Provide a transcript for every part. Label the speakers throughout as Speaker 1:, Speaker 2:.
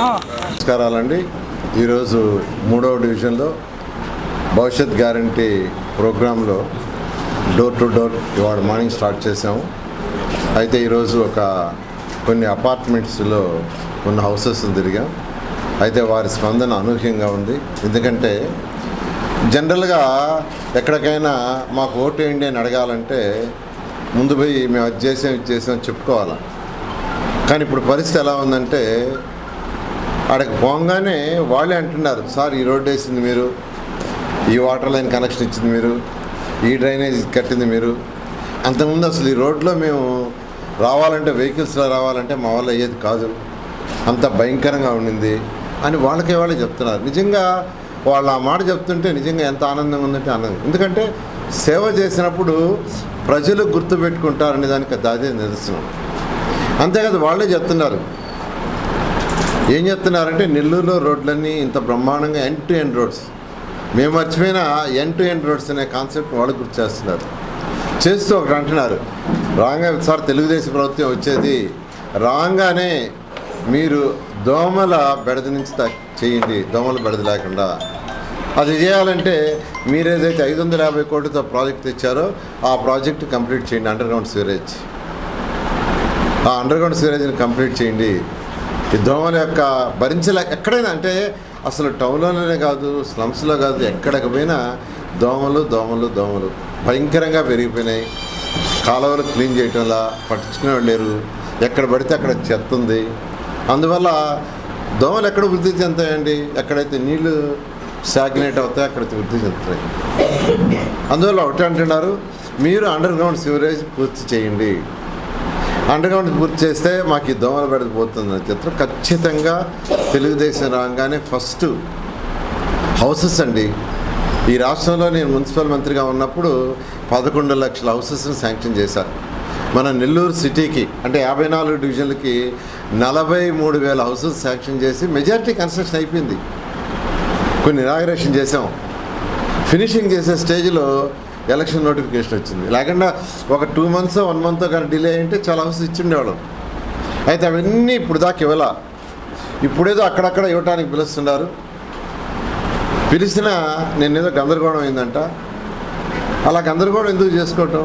Speaker 1: ఆ.
Speaker 2: నమస్కారాలండి. ఈరోజు మూడవ డివిజన్లో భవిష్యత్ గ్యారంటీ ప్రోగ్రాంలో డోర్ టు డోర్ ఇవాళ మార్నింగ్ స్టార్ట్ చేసాము అయితే ఈరోజు ఒక కొన్ని అపార్ట్మెంట్స్లో కొన్ని హౌసెస్ తిరిగాం. అయితే వారి స్పందన అనూహ్యంగా ఉంది. ఎందుకంటే జనరల్గా ఎక్కడికైనా మాకు ఓటు వేయండి అని అడగాలంటే ముందు పోయి మేము అది చేసాం ఇది చేసాం చెప్పుకోవాలి? కానీ ఇప్పుడు పరిస్థితి ఎలా ఉందంటే ఆడకి పోగానే వాళ్ళే అంటున్నారు సార్ ఈ రోడ్డు వేసింది మీరు ఈ వాటర్ లైన్ కనెక్షన్ ఇచ్చింది మీరు ఈ డ్రైనేజ్ కట్టింది మీరు. అంతకుముందు అసలు ఈ రోడ్లో మేము రావాలంటే వెహికల్స్లో రావాలంటే మా వల్ల అయ్యేది కాదు. అంత భయంకరంగా ఉండింది అని వాళ్ళకే వాళ్ళే చెప్తున్నారు. నిజంగా వాళ్ళు ఆ మాట చెప్తుంటే నిజంగా ఎంత ఆనందంగా ఉందంటే ఆనందం. ఎందుకంటే సేవ చేసినప్పుడు ప్రజలు గుర్తుపెట్టుకుంటారనే దానికి అదే నిదర్శనం. అంతేకాదు వాళ్ళే చెప్తున్నారు. ఏం చెప్తున్నారంటే నెల్లూరులో రోడ్లన్నీ ఇంత బ్రహ్మాండంగా ఎండ్ టు ఎండ్ రోడ్స్. మేము మర్చిపోయిన ఎండ్ టు ఎండ్ రోడ్స్ అనే కాన్సెప్ట్ వాళ్ళు గుర్తు చేస్తున్నారు. చేస్తూ ఒకటి అంటున్నారు రాగా సార్ తెలుగుదేశం ప్రభుత్వం వచ్చేది. రాగానే మీరు దోమల బెడద నుంచి చేయండి. దోమల బెడద లేకుండా అది చేయాలంటే మీరు ఏదైతే ఐదు వందల యాభై కోట్లతో ప్రాజెక్ట్ తెచ్చారో ఆ ప్రాజెక్ట్ కంప్లీట్ చేయండి అండర్ గ్రౌండ్ ఆ అండర్ గ్రౌండ్ కంప్లీట్ చేయండి. ఈ దోమల యొక్క భరించలే ఎక్కడైనా అంటే అసలు టౌన్లోనే కాదు స్లమ్స్లో కాదు ఎక్కడికి పోయినా దోమలు దోమలు దోమలు భయంకరంగా పెరిగిపోయినాయి. కాలువలు క్లీన్ చేయటంలా పట్టించుకునే లేరు. ఎక్కడ పడితే అక్కడ చెత్త ఉంది. అందువల్ల దోమలు ఎక్కడ వృద్ధి చెందుతాయండి? ఎక్కడైతే నీళ్ళు స్టాగ్నేట్ అవుతాయి అక్కడ వృద్ధి చెందుతాయి. అందువల్ల ఒకటి అంటున్నారు మీరు అండర్ గ్రౌండ్ సివరేజ్ పూర్తి చేయండి. అండర్ గ్రౌండ్ పూర్తి చేస్తే మాకు ఈ దోమలు బెడద చిత్రం ఖచ్చితంగా తెలుగుదేశం రాగానే ఫస్ట్ హౌసెస్ అండి. ఈ రాష్ట్రంలో నేను మున్సిపల్ మంత్రిగా ఉన్నప్పుడు పదకొండు లక్షల హౌసెస్ని శాంక్షన్ చేశారు మన నెల్లూరు సిటీకి అంటే యాభై నాలుగు డివిజన్లకి నలభై మూడు వేల హౌసెస్ శాంక్షన్ చేసి మెజారిటీ కన్స్ట్రక్షన్ అయిపోయింది. కొన్ని ఇనాగరేషన్ చేసాం ఫినిషింగ్ చేసే స్టేజ్లో ఎలక్షన్ నోటిఫికేషన్ వచ్చింది. లేకుండా ఒక టూ మంత్స్ వన్ మంత్ కానీ డిలే అయింటే చాలా అవసరం ఇచ్చిండేవాళ్ళం. అయితే అవన్నీ ఇప్పుడు దాకా ఇవ్వాల. ఇప్పుడేదో అక్కడక్కడ ఇవ్వటానికి పిలుస్తున్నారు. పిలిచినా నేనేదో గందరగోళం అయిందంట. అలా గందరగోళం ఎందుకు చేసుకోవటం?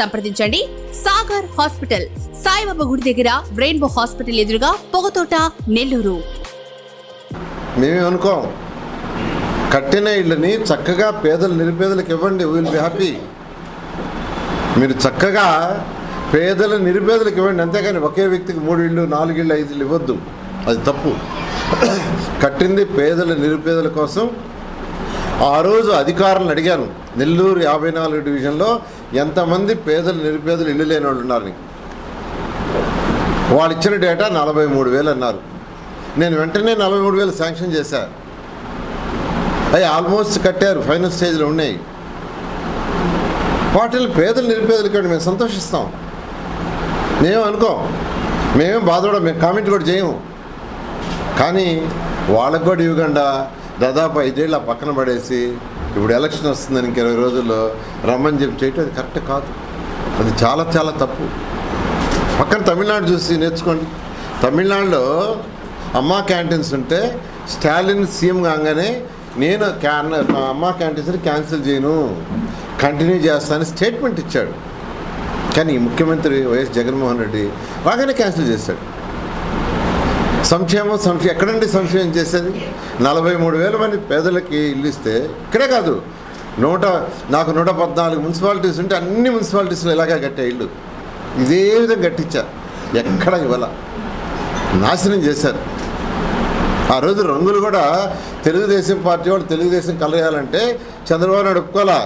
Speaker 3: సంప్రదించండి. సాగర్ హాస్పిటల్ సాయిబాబా గుడి దగ్గర రెయిన్బో హాస్పిటల్ ఎదురుగా పొగతోట నెల్లూరు.
Speaker 2: మేమేమనుకో కట్టిన ఇళ్ళని చక్కగా పేదలు నిరుపేదలకు ఇవ్వండి. విల్ బి హ్యాపీ మీరు చక్కగా పేదల నిరుపేదలకు ఇవ్వండి. అంతేకాని ఒకే వ్యక్తికి మూడు ఇళ్ళు నాలుగు ఇళ్ళు ఐదు ఇళ్ళు ఇవ్వద్దు. అది తప్పు. కట్టింది పేదల నిరుపేదల కోసం. ఆ రోజు అధికారులను అడిగాను. నెల్లూరు యాభై నాలుగు డివిజన్లో ఎంతమంది పేదలు నిరుపేదలు ఇల్లు లేని వాళ్ళు ఉన్నారు వాళ్ళు ఇచ్చిన డేటా నలభై మూడు వేలు అన్నారు. నేను వెంటనే నలభై మూడు వేలు శాంక్షన్ చేశాను అవి ఆల్మోస్ట్ కట్టారు ఫైనల్ స్టేజ్లో ఉన్నాయి. వాటిని పేదలు నిరుపేదలు కంటే మేము సంతోషిస్తాం. మేము అనుకోం? మేమేం బాధపడం మేము కామెంట్ కూడా చేయము. కానీ వాళ్ళకు కూడా ఇవ్వకుండా దాదాపు ఐదేళ్ళు ఆ పక్కన పడేసి ఇప్పుడు ఎలక్షన్ వస్తుందని ఇంక ఇరవై రోజుల్లో రమ్మని చెప్పి చేయటం అది కరెక్ట్ కాదు. అది చాలా చాలా తప్పు. పక్కన తమిళనాడు చూసి నేర్చుకోండి. తమిళనాడులో అమ్మా క్యాంటీన్స్ ఉంటే స్టాలిన్ సీఎం కాగానే నేను క్యాన్ మా అమ్మా క్యాంటీన్స్ని క్యాన్సిల్ చేయను. కంటిన్యూ చేస్తానని స్టేట్మెంట్ ఇచ్చాడు. కానీ ముఖ్యమంత్రి వైఎస్ జగన్మోహన్ రెడ్డి బాగానే క్యాన్సిల్ చేశాడు. సంక్షేమం సంక్షేమం ఎక్కడండి సంక్షేమం చేసేది? నలభై మూడు వేల మంది పేదలకి ఇల్లు ఇస్తే ఇక్కడే కాదు. నూట నాకు నూట పద్నాలుగు మున్సిపాలిటీస్ ఉంటే అన్ని మున్సిపాలిటీస్లో ఇలాగే కట్టే ఇల్లు. ఇదే విధంగా కట్టించారు ఎక్కడ ఇవ్వాల? నాశనం చేశారు. ఆ రోజు రంగులు కూడా తెలుగుదేశం పార్టీ వాళ్ళు తెలుగుదేశం కలయాలంటే చంద్రబాబు నాయుడు ఒప్పుకోలా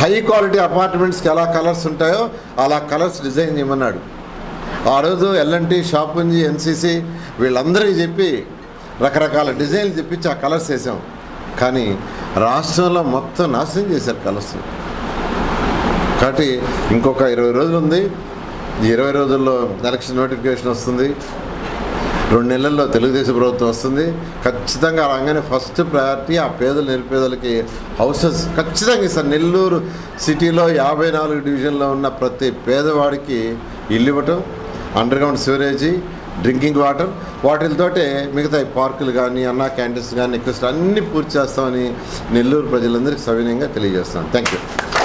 Speaker 2: హై క్వాలిటీ అపార్ట్మెంట్స్కి ఎలా కలర్స్ ఉంటాయో అలా కలర్స్ డిజైన్ చేయమన్నాడు. ఆ రోజు ఎల్ఎన్టీ షాపుంజీ ఎన్సీసీ వీళ్ళందరికీ చెప్పి రకరకాల డిజైన్లు తెప్పించి ఆ కలర్స్ వేసాం. కానీ రాష్ట్రంలో మొత్తం నాశనం చేశారు కలర్స్. కాబట్టి ఇంకొక ఇరవై రోజులు ఉంది ఈ ఇరవై రోజుల్లో ఎలక్షన్ నోటిఫికేషన్ వస్తుంది. రెండు నెలల్లో తెలుగుదేశం ప్రభుత్వం వస్తుంది. ఖచ్చితంగా రాగానే ఫస్ట్ ప్రయారిటీ ఆ పేదలు నిరుపేదలకి హౌసెస్ ఖచ్చితంగా ఇస్తారు. నెల్లూరు సిటీలో యాభై నాలుగు డివిజన్లో ఉన్న ప్రతి పేదవాడికి ఇల్లు ఇవ్వటం underground sewerage drinking water వాటితోటే మిగతా పార్కులు కానీ అన్నా క్యాంటీన్స్ కానీ నెక్స్ట్ అన్నీ పూర్తి చేస్తామని నెల్లూరు ప్రజలందరికీ సవినయంగా తెలియజేస్తాను థ్యాంక్ యూ